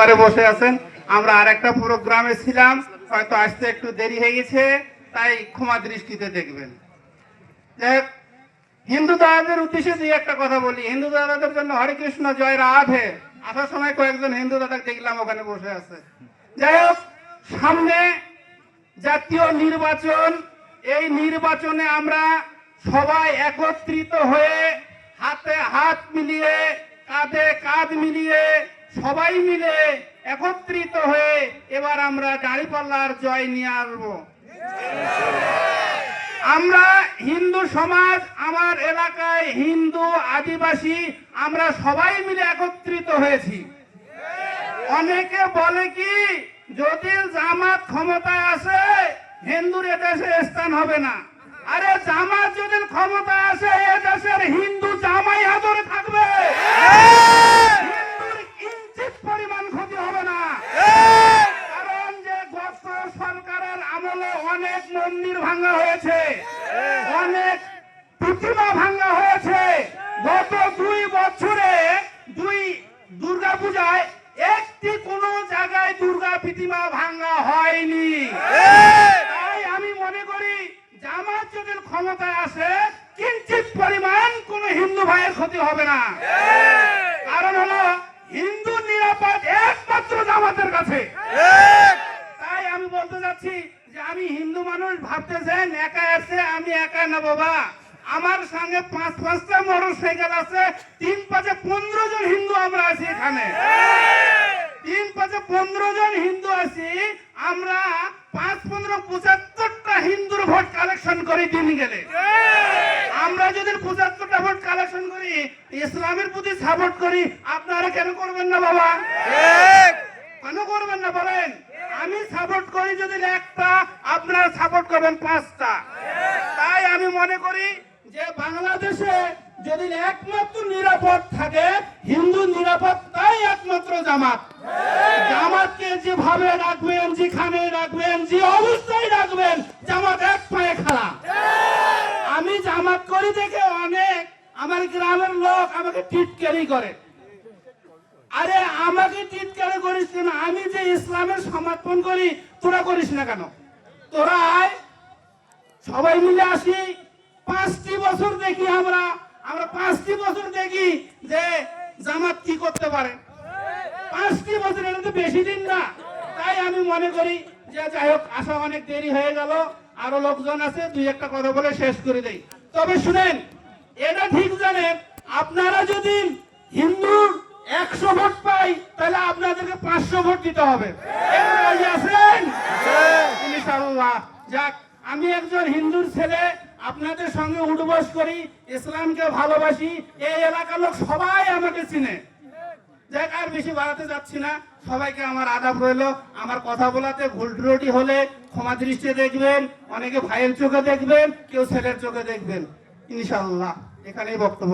ঘরে বসে আছেন। আমরা আর একটা প্রোগ্রামে ছিলাম, হয়তো আসতে একটু দেরি হয়ে গেছে, তাই ক্ষমা দৃষ্টিতে দেখবেন। হিন্দু দাদাদের উদ্দেশ্যে দুই একটা কথা বলি, হিন্দু দাদাদের জন্য হরে কৃষ্ণ, জয় রাধে। আসার সময় কয়েকজন হিন্দু দাদা দেখলাম ওখানে বসে আছে। যাই হোক, সামনে জাতীয় নির্বাচন, এই নির্বাচনে আমরা সবাই একত্রিত হয়ে হাতে হাত মিলিয়ে, কাঁধে কাঁধ মিলিয়ে সবাই মিলে একত্রিত হয়ে এবার আমরা দাঁড়িপাল্লার জয় নিয়ে আসব। আমরা হিন্দু সমাজ, আমার এলাকায় হিন্দু আদিবাসী, আমরা সবাই মিলে একত্রিত হয়েছি। অনেকে বলে কি যদি জামাত ক্ষমতায় আসে, হিন্দুর এদেশে স্থান হবে না। আরে জামাত যদি ক্ষমতা আসে, এ দেশের হিন্দু জামাই আদরে থাকবে হিন্দুর কিঞ্চিত পরিমাণ ক্ষতি হবে না কারণ যে গত সরকারের আমলে অনেক মন্দির ভাঙা হয়েছে। অনেক প্রতিমা ভাঙা হয়েছে। গত দুই বছরে দুই দুর্গা পূজায় একটি কোন জায়গায় দুর্গা প্রতিমা ভাঙা হয়নি। তাই আমি মনে করি, জামাত যদি ক্ষমতায় আসে, কিঞ্চিত পরিমাণ কোন হিন্দু ভাইয়ের ক্ষতি হবে না। কারণ হলো, হিন্দু নিরাপদ একমাত্র জামাতের কাছে তাই আমি বলতে যাচ্ছি যে আমি হিন্দু মানুষ ভাবতেছেন একা আছে, আমি একা না বাবা আমার সঙ্গে পাঁচ পাঁচটা মোটর সাইকেল আছে, তিন পাঁচে পনেরো জন হিন্দু আমরা আছি এখানে। তিন পাঁচে পনেরো জন হিন্দু আছি, আমরা পাঁচ পনেরো পঁচাত্তরটা হিন্দুর ভোট কালেকশন করি দিন গেলে। আমরা যদি পঁচাত্তরটা ভোট কালেকশন করি, ইসলামের প্রতি সাপোর্ট করি, আপনারা কেন করবেন না বাবা? কেন করবেন না বলেন? সাপোর্ট করি যদি একটা, আপনারা সাপোর্ট করবেন পাঁচটা। তাই আমি মনে করি যে বাংলাদেশে যদি একমাত্র নিরাপদ থাকে, হিন্দু নিরাপদ তাই একমাত্র জামাত। জামাতকে যেভাবে রাখবেন যেখানে রাখবেন, যে অবস্থায় রাখবেন, জামাত এক পায়ে খাড়া। আমি জামাত করি দেখে অনেক আমার গ্রামের লোক আমাকে টিটকারি করে। আরে আমাকে টিটকারি করিস কেন আমি যে ইসলামের সমর্পণ করি, তোরা করিস না কেন? তোরা আয়, সবাই মিলে আসি, পাঁচটি বছর দেখি আমরা আমরা পাঁচটি বছর দেখি যে জামাত কি করতে পারে। পাঁচটি বছর এটা তো বেশি দিন না। তাই আমি মনে করি যে যাই হোক, আসা অনেক দেরি হয়ে গেল, আরও লোকজন আছে, দুই একটা কথা বলে শেষ করে দেই। তবে শুনেন, এটা ঠিক জানেন, আপনারা যদি হিন্দুর একশো ভোট পাই, তাহলে আপনাদেরকে পাঁচশো ভোট দিতে হবে। যাক, আমি একজন হিন্দুর ছেলে, আপনাদের সঙ্গে উঠবস করি, ইসলামকে ভালোবাসি, এই এলাকার লোক সবাই আমাকে চিনে। যাক, আর বেশি বাড়াতে যাচ্ছি না। সবাইকে আমার আদাব রইল। আমার কথা বলাতে ভুল ত্রুটি হলে ক্ষমা দৃষ্টিতে দেখবেন, অনেকে ভাইয়ের চোখে দেখবেন, কেউ ছেলের চোখে দেখবেন। ইনশাআল্লাহ, এখানেই বক্তব্য।